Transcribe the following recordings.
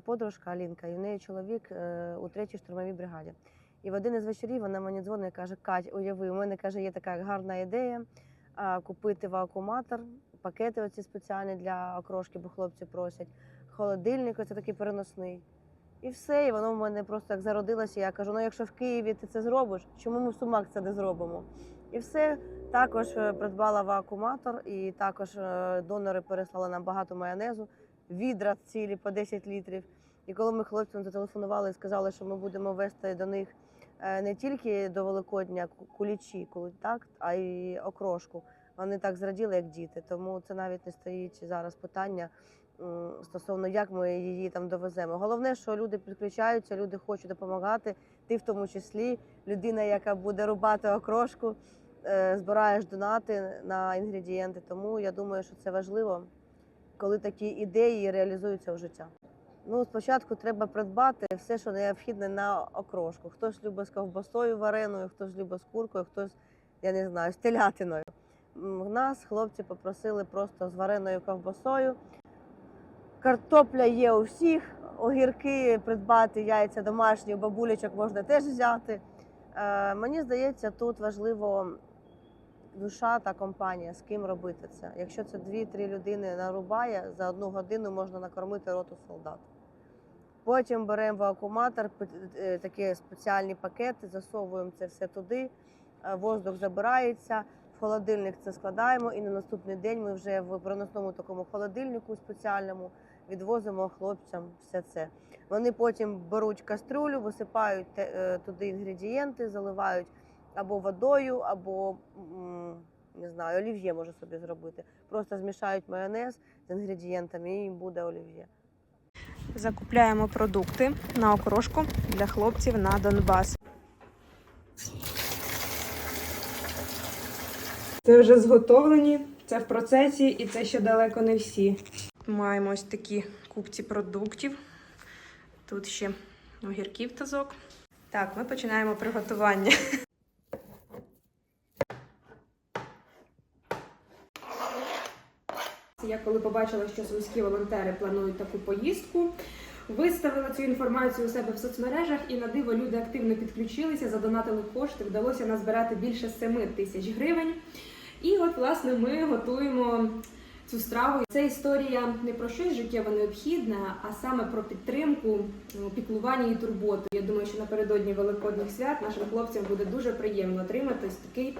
подружка Алінка, і в неї чоловік е, у третій штурмовій бригаді. І в один із вечорів вона мені дзвонить і каже: Кать, уяви, у мене каже, є така гарна ідея купити вакууматор, пакети оці спеціальні для окрошки, бо хлопці просять. Холодильник, оце такий переносний. І все, і воно в мене просто як зародилося. Я кажу: ну якщо в Києві ти це зробиш, чому ми в Сумах це не зробимо? І все. Також е, придбала вакууматор, і також е, донори переслали нам багато майонезу, відра цілі по 10 літрів. І коли ми хлопцям зателефонували і сказали, що ми будемо вести до них е, не тільки до Великодня кулічі, кулі- так, а й окрошку. Вони так зраділи, як діти. Тому це навіть не стоїть зараз питання стосовно як ми її там довеземо. Головне, що люди підключаються, люди хочуть допомагати. Ти в тому числі людина, яка буде рубати окрошку, е, збираєш донати на інгредієнти. Тому я думаю, що це важливо, коли такі ідеї реалізуються в життя. Ну, спочатку треба придбати все, що необхідне на окрошку. Хтось любить з ковбасою вареною, хтось любить з куркою, хтось, я не знаю, з телятиною. Нас хлопці попросили просто з вареною ковбасою. Картопля є у всіх, огірки придбати, яйця домашні, бабулечок можна теж взяти. Е, мені здається, тут важливо душа та компанія, з ким робити це. Якщо це дві-три людини нарубає, за одну годину можна накормити роту солдат. Потім беремо вакууматор, е, такі спеціальні пакети, засовуємо це все туди, е, воздух забирається, в холодильник це складаємо, і на наступний день ми вже в переносному такому холодильнику спеціальному відвозимо хлопцям все це. Вони потім беруть каструлю, висипають е, туди інгредієнти, заливають або водою, або не знаю, олів'є може собі зробити. Просто змішають майонез з інгредієнтами і їм буде олів'є. Закупляємо продукти на окрошку для хлопців на Донбас. Це вже зготовлені, це в процесі і це ще далеко не всі. Маємо ось такі купці продуктів. Тут ще огірків тазок. Так, ми починаємо приготування. Я коли побачила, що сумські волонтери планують таку поїздку, виставила цю інформацію у себе в соцмережах, і на диво люди активно підключилися, задонатили кошти. Вдалося назбирати більше 7 тисяч гривень. І от, власне, ми готуємо цю страву. Це історія не про щось життєво необхідне, а саме про підтримку, ну, піклування і турботу. Я думаю, що напередодні великодніх свят нашим хлопцям буде дуже приємно отримати такий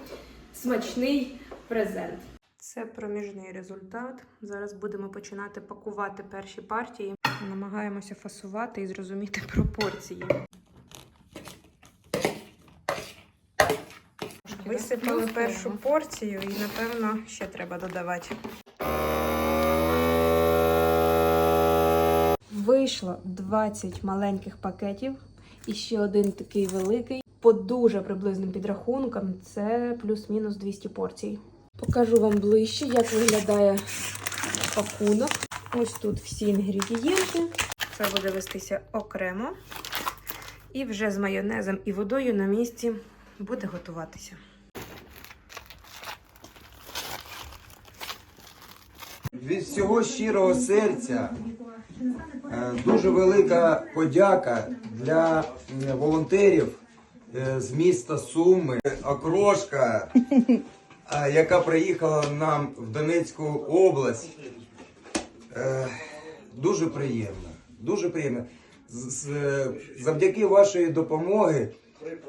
смачний презент. Це проміжний результат. Зараз будемо починати пакувати перші партії. Намагаємося фасувати і зрозуміти пропорції. Висипали першу порцію і, напевно, ще треба додавати. Вийшло 20 маленьких пакетів і ще один такий великий. По дуже приблизним підрахункам це плюс-мінус 200 порцій. Покажу вам ближче, як виглядає пакунок. Ось тут всі інгредієнти. Це буде вестися окремо. І вже з майонезом і водою на місці буде готуватися. Від всього щирого серця е, дуже велика подяка для волонтерів е, з міста Суми. Окрошка, яка приїхала нам в Донецьку область. Е, Дуже приємно. Дуже приємно. Завдяки вашої допомоги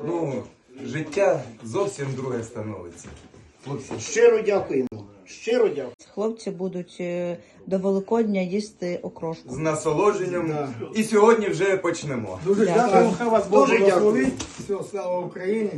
ну, життя зовсім друге становиться. Хлопці, Щиро дякуємо. Щиро дякую. Хлопці будуть е, до Великодня їсти окрошку. з насолодженням. І сьогодні вже почнемо. Дуже Дякую. дякую. Хай вас Дуже благословить. дякую. Все, слава Україні.